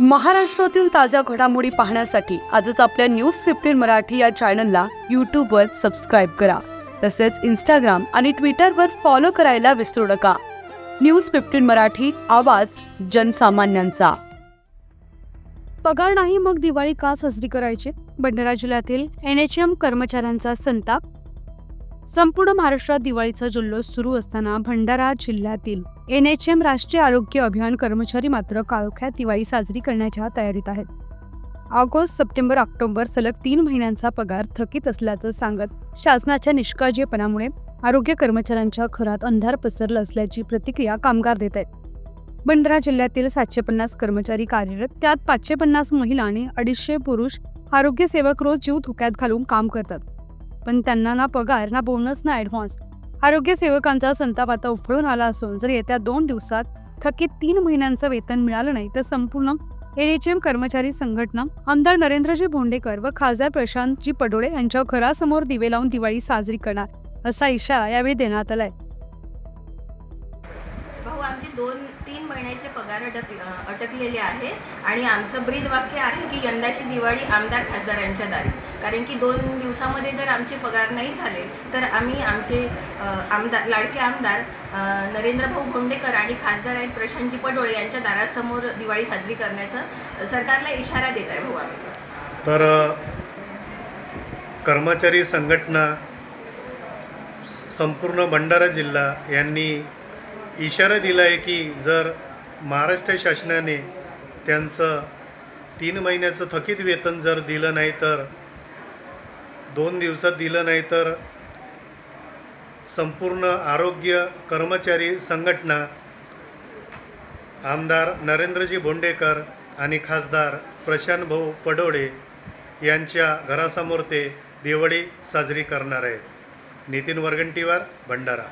महाराष्ट्रातील ताज्या घडामोडी पाहण्यासाठी आजच आपल्या न्यूज फिफ्टीन मराठी या चॅनलला यूट्यूबवर सबस्क्राईब करा. तसेच इंस्टाग्राम आणि ट्विटरवर फॉलो करायला विसरू नका. न्यूज फिफ्टीन मराठी आवाज जनसामान्यांचा. पगार नाही मग दिवाळी का साजरी करायची? भंडारा जिल्ह्यातील एन एच एम कर्मचाऱ्यांचा संताप संपूर्ण महाराष्ट्रात दिवाळीचा जल्लोष सुरू असताना भंडारा जिल्ह्यातील एन एच एम राष्ट्रीय आरोग्य अभियान कर्मचारी मात्र काळोख्यात दिवाळी साजरी करण्याच्या तयारीत आहेत. ऑगस्ट सप्टेंबर ऑक्टोबर सलग तीन महिन्यांचा पगार थकीत असल्याचं सांगत शासनाच्या निष्काळजीपणामुळे आरोग्य कर्मचाऱ्यांच्या घरात अंधार पसरला असल्याची प्रतिक्रिया कामगार देत आहेत. भंडारा जिल्ह्यातील सातशे पन्नास कर्मचारी कार्यरत त्यात पाचशे पन्नास महिला आणि अडीचशे पुरुष आरोग्य सेवक रोज जीव धोक्यात घालून काम करतात. पण त्यांना ना पगार ना बोनस ना ॲडव्हान्स आरोग्य सेवकांचा संताप आता उफळून आला असून जर येत्या दोन दिवसात थकीत तीन महिन्यांचं वेतन मिळालं नाही तर संपूर्ण एन एच एम कर्मचारी संघटना आमदार नरेंद्रजी भोंडेकर व खासदार प्रशांतजी पडोळे यांच्या घरासमोर दिवे लावून दिवाळी साजरी करणार असा इशारा यावेळी देण्यात आलाय. दोन तीन महिन्याचे पगार अटक अटकलेले आहे. आणि आमचं ब्रीद वाक्य आहे की यंदाची दिवाळी आमदार खासदारांच्या दारी. कारण की दोन दिवसामध्ये जर आमचे पगार नाही झाले तर आम्ही आमचे आमदार लाडके आमदार नरेंद्रभाऊ भोंडेकर आणि खासदार आहेत प्रशांतजी पडोळे यांच्या दारासमोर दिवाळी साजरी करण्याचा सरकारला इशारा देत आहे भाऊ आम्ही. तर कर्मचारी संघटना संपूर्ण भंडारा जिल्हा यांनी इशारा दिला आहे की जर महाराष्ट्र शासनाने त्यांचं तीन महिन्याचं थकीत वेतन जर दिलं नाही तर दोन दिवसात दिलं नाही तर संपूर्ण आरोग्य कर्मचारी संघटना आमदार नरेंद्रजी भोंडेकर आणि खासदार प्रशांत भाऊ पडोळे यांच्या घरासमोर ते दिवाळी साजरी करणार आहेत. नितीन वरगंटीवार भंडारा.